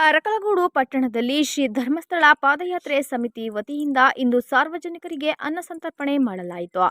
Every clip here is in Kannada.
ಅರಕಲಗೂಡು ಪಟ್ಟಣದಲ್ಲಿ ಶ್ರೀ ಧರ್ಮಸ್ಥಳ ಪಾದಯಾತ್ರೆ ಸಮಿತಿ ವತಿಯಿಂದ ಇಂದು ಸಾರ್ವಜನಿಕರಿಗೆ ಅನ್ನ ಸಂತರ್ಪಣೆ ಮಾಡಲಾಯಿತು.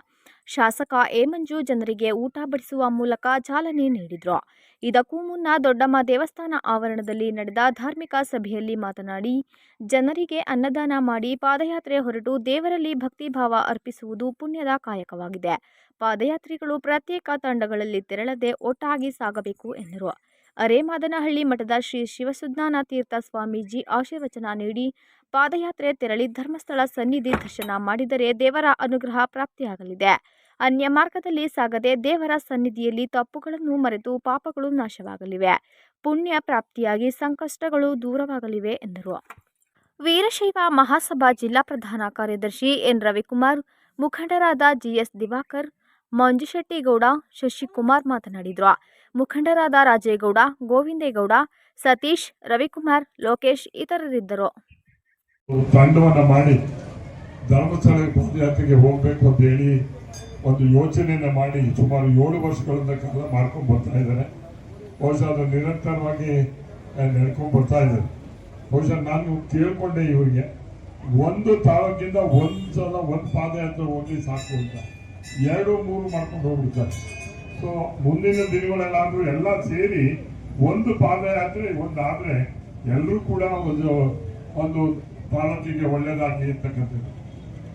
ಶಾಸಕ ಏಮಂಜು ಮಂಜು ಜನರಿಗೆ ಊಟ ಬಡಿಸುವ ಮೂಲಕ ಚಾಲನೆ ನೀಡಿದರು. ಇದಕ್ಕೂ ಮುನ್ನ ದೊಡ್ಡಮ್ಮ ದೇವಸ್ಥಾನ ಆವರಣದಲ್ಲಿ ನಡೆದ ಧಾರ್ಮಿಕ ಸಭೆಯಲ್ಲಿ ಮಾತನಾಡಿ, ಜನರಿಗೆ ಅನ್ನದಾನ ಮಾಡಿ ಪಾದಯಾತ್ರೆ ಹೊರಟು ದೇವರಲ್ಲಿ ಭಕ್ತಿಭಾವ ಅರ್ಪಿಸುವುದು ಪುಣ್ಯದ ಕಾಯಕವಾಗಿದೆ. ಪಾದಯಾತ್ರಿಗಳು ಪ್ರತ್ಯೇಕ ತಂಡಗಳಲ್ಲಿ ತೆರಳದೆ ಒಟ್ಟಾಗಿ ಸಾಗಬೇಕು ಎಂದರು. ಅರೇಮಾದನಹಳ್ಳಿ ಮಠದ ಶ್ರೀ ಶಿವಸುಜ್ಞಾನ ತೀರ್ಥ ಸ್ವಾಮೀಜಿ ಆಶೀರ್ವಚನ ನೀಡಿ ಪಾದಯಾತ್ರೆ ತೆರಳಿ ಧರ್ಮಸ್ಥಳ ಸನ್ನಿಧಿ ದರ್ಶನ ಮಾಡಿದರೆ ದೇವರ ಅನುಗ್ರಹ ಪ್ರಾಪ್ತಿಯಾಗಲಿದೆ. ಅನ್ಯ ಮಾರ್ಗದಲ್ಲಿ ಸಾಗದೆ ದೇವರ ಸನ್ನಿಧಿಯಲ್ಲಿ ತಪ್ಪುಗಳನ್ನು ಮರೆತು ಪಾಪಗಳು ನಾಶವಾಗಲಿವೆ. ಪುಣ್ಯ ಪ್ರಾಪ್ತಿಯಾಗಿ ಸಂಕಷ್ಟಗಳು ದೂರವಾಗಲಿವೆ ಎಂದರು. ವೀರಶೈವ ಮಹಾಸಭಾ ಜಿಲ್ಲಾ ಪ್ರಧಾನ ಕಾರ್ಯದರ್ಶಿ ಎನ್ ರವಿಕುಮಾರ್, ಮುಖಂಡರಾದ ಜಿಎಸ್ ದಿವಾಕರ್ ಮಂಜುಶೆಟ್ಟಿಗೌಡ, ಶಶಿಕುಮಾರ್ ಮಾತನಾಡಿದರು. ಮುಖಂಡರಾದ ರಾಜೇಗೌಡ, ಗೋವಿಂದೇಗೌಡ, ಸತೀಶ್, ರವಿಕುಮಾರ್, ಲೋಕೇಶ್ ಇತರರಿದ್ದರು. ತಂಡವನ್ನು ಮಾಡಿ ಧರ್ಮಸ್ಥಳ ಪಾದಯಾತ್ರೆಗೆ ಹೋಗಬೇಕು ಅಂತ ಹೇಳಿ ಒಂದು ಯೋಚನೆಯನ್ನು ಮಾಡಿ ಸುಮಾರು ಏಳು ವರ್ಷಗಳಿಂದ ಕಾಲ ಮಾಡ್ಕೊಂಡು ಬರ್ತಾ ಇದ್ದಾರೆ. ಬಹುಶಃ ಅದು ನಿರಂತರವಾಗಿ ನಡ್ಕೊಂಡು ಬರ್ತಾ ಇದ್ದಾರೆ ಬಹುಶಃ ನಾನು ಕೇಳಿಕೊಂಡೆ ಇವರಿಗೆ, ಒಂದು ತಾಲೂಕಿಂದ ಒಂದು ಸಲ ಒಂದು ಪಾದಯಾತ್ರೆ ಹೋಗಿ ಸಾಕು ಅಂತ. ಎರಡು ಮೂರು ಮಾಡ್ಕೊಂಡು ಹೋಗ್ಬಿಡ್ತಾರೆ. ಸೊ ಮುಂದಿನ ದಿನಗಳಲ್ಲಾದರೂ ಎಲ್ಲ ಸೇರಿ ಒಂದು ಪಾದಯಾತ್ರೆ ಒಂದಾದರೆ ಎಲ್ಲರೂ ಕೂಡ ಒಂದು ಒಂದು ತಾಲೂಕಿಗೆ ಒಳ್ಳೆಯದಾಗಿ ಅಂತಕ್ಕಂಥದ್ದು.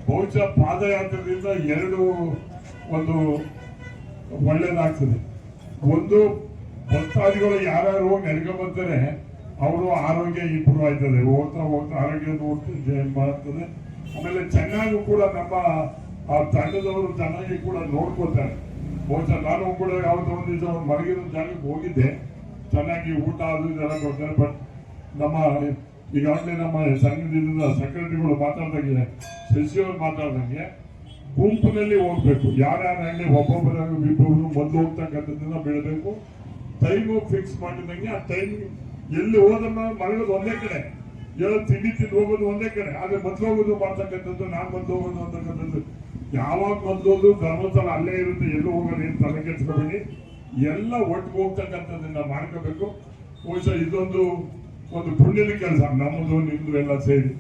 ಬಹುಶಃ ಪಾದಯಾತ್ರೆಯಿಂದ ಎರಡು ಒಂದು ಒಳ್ಳೆಯದಾಗ್ತದೆ ಒಂದು ಭಕ್ತಾದಿಗಳು ಯಾರ್ಯಾರು ಹೋಗಿ ಬಂದರೆ ಅವರು ಆರೋಗ್ಯ ಇಂಪ್ರೂವ್ ಆಯ್ತದೆ ಹೋಗ್ತಾ ಹೋಗ್ತಾ ಆರೋಗ್ಯ ನೋಡ್ತಿದ್ದೆ ಮಾಡ್ತದೆ. ಆಮೇಲೆ ಚೆನ್ನಾಗೂ ಕೂಡ ನಮ್ಮ ಆ ತಂಡದವರು ಚೆನ್ನಾಗಿ ಕೂಡ ನೋಡ್ಕೋತಾರೆ. ಬಹುಶಃ ನಾನು ಕೂಡ ಯಾವತ್ತೋ ಒಂದು ದಿವಸ ಒಂದು ಮಲಗಿರೋ ಜಾಗಕ್ಕೆ ಹೋಗಿದ್ದೆ. ಚೆನ್ನಾಗಿ ಊಟ ಅದು ಇದೆಲ್ಲ ಕೊಡ್ತಾರೆ ಬಟ್ ನಮ್ಮ ಈಗಾಗಲೇ ನಮ್ಮ ಸಂಘದಿಂದ ಸೆಕ್ರೆಟರಿಗಳು ಮಾತಾಡ್ದಂಗೆ ಶಶಿಯವರು ಮಾತಾಡ್ದಂಗೆ ಗುಂಪಿನಲ್ಲಿ ಹೋಗ್ಬೇಕು. ಯಾರ್ಯಾರಾಗಲಿ ಒಬ್ಬೊಬ್ಬರಾಗಿ ಇಬ್ಬರು ಮೊದಲು ಹೋಗ್ತಕ್ಕಂಥದ್ದನ್ನ ಬಿಡಬೇಕು. ಟೈಮು ಫಿಕ್ಸ್ ಮಾಡಿದಂಗೆ ಆ ಟೈಮ್ ಎಲ್ಲಿ ಹೋದನ್ನ ಮರಳೋದು ಒಂದೇ ಕಡೆ. ಎಲ್ಲ ತಿಂಡಿ ತಿಂದು ಹೋಗೋದು ಒಂದೇ ಕಡೆ. ಆದರೆ ಮೊದ್ಲು ಹೋಗೋದು ಮಾಡ್ತಕ್ಕಂಥದ್ದು, ನಾನ್ ಮೊದ್ಲು ಹೋಗೋದು ಅಂತಕ್ಕಂಥದ್ದು ಯಾವಾಗ ಬಂದೋದು ಧರ್ಮಸ್ಥಳ ಅಲ್ಲೇ ಇರುತ್ತೆ, ಎಲ್ಲೂ ಏನು ತಲೆ ಕೆಡ್ಸ್ಕೋಬೇಡಿ. ಎಲ್ಲ ಒಟ್ಟಿಗೆ ಹೋಗ್ತಕ್ಕಂಥದ್ದನ್ನ ಮಾಡ್ಕೋಬೇಕು. ಬಹುಶಃ ಇದೊಂದು ಒಂದು ಪುಣ್ಯದ ಕೆಲಸ, ನಮ್ಮದು, ನಿಮ್ದು ಎಲ್ಲ ಸೇರಿ.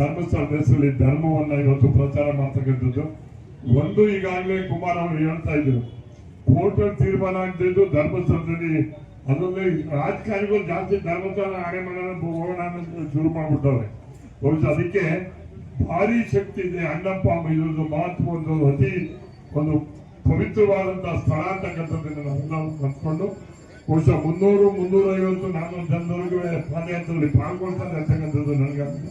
ಧರ್ಮಸ್ಥಳ ದೇಶದಲ್ಲಿ ಧರ್ಮವನ್ನ ಇವತ್ತು ಪ್ರಚಾರ ಮಾಡ್ತಕ್ಕಂಥದ್ದು. ಒಂದು ಈಗಾಗಲೇ ಕುಮಾರ್ ಅವರು ಹೇಳ್ತಾ ಇದ್ರು, ಕೋರ್ಟಲ್ಲಿ ತೀರ್ಮಾನ ಆಗ್ತಿದ್ದು ಧರ್ಮಸ್ಥಳದಲ್ಲಿ ಅದರಲ್ಲಿ ರಾಜಕಾರಣಿಗಳು ಜಾಸ್ತಿ ಧರ್ಮಸ್ಥಳ ಆಡೆ ಮಾಡೋಣ, ಹೋಗೋಣ ಶುರು ಮಾಡ್ಬಿಟ್ಟವ್ರೆ. ಬಹುಶಃ ಅದಕ್ಕೆ ಭಾರಿ ಶಕ್ತಿ ಇದೆ. ಅಣ್ಣಪ್ಪ ಇದ್ರದ್ದು ಮಹತ್ವ ಒಂದು ಅತಿ ಒಂದು ಪವಿತ್ರವಾದಂತಹ ಸ್ಥಳ ಅಂತಕ್ಕಂಥದ್ದನ್ನು ನಾವೆಲ್ಲ ಬಹುಶಃ ಮುನ್ನೂರು ಮುನ್ನೂರ ಐವತ್ತು ನಾನ್ನೂರು ಜನರಿಗೆ ಪಾದಯಾತ್ರೆಯಲ್ಲಿ ಪಾಲ್ಗೊಳ್ತಾರೆ ಅಂತಕ್ಕಂಥದ್ದು ನನಗಾಗ್ತದೆ